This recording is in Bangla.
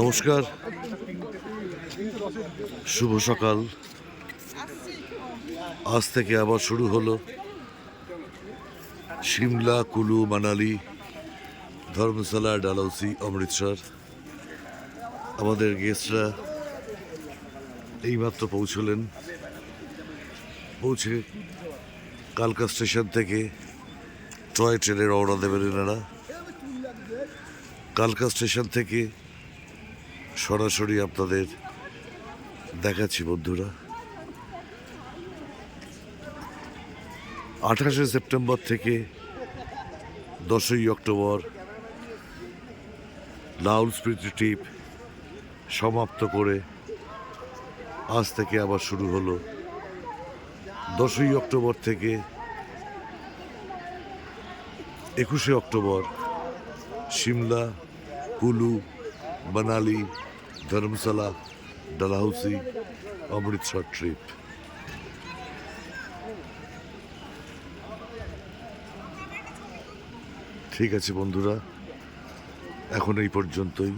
নমস্কার। শুভ সকাল। আজ থেকে আবার শুরু হলো সিমলা কুলু, মানালি, ধর্মশালা, ডালহৌসি, অমৃতসর। আমাদের গেস্টরা এইমাত্র পৌঁছলেন। পৌঁছে কালকা স্টেশন থেকে টয় ট্রেনে রওনা দেবেন এনারা। কালকা স্টেশন থেকে সরাসরি আপনাদের দেখাচ্ছি বন্ধুরা। আঠাশে সেপ্টেম্বর থেকে দশই অক্টোবর লাউল স্মৃতি ট্রিপ সমাপ্ত করে আজ থেকে আবার শুরু হলো। দশই অক্টোবর থেকে একুশে অক্টোবর সিমলা কুলু মানালি ধর্মশালা ডালহাউসি অমৃতসর ট্রিপ ঠিক আছে বন্ধুরা এখন এই পর্যন্তই।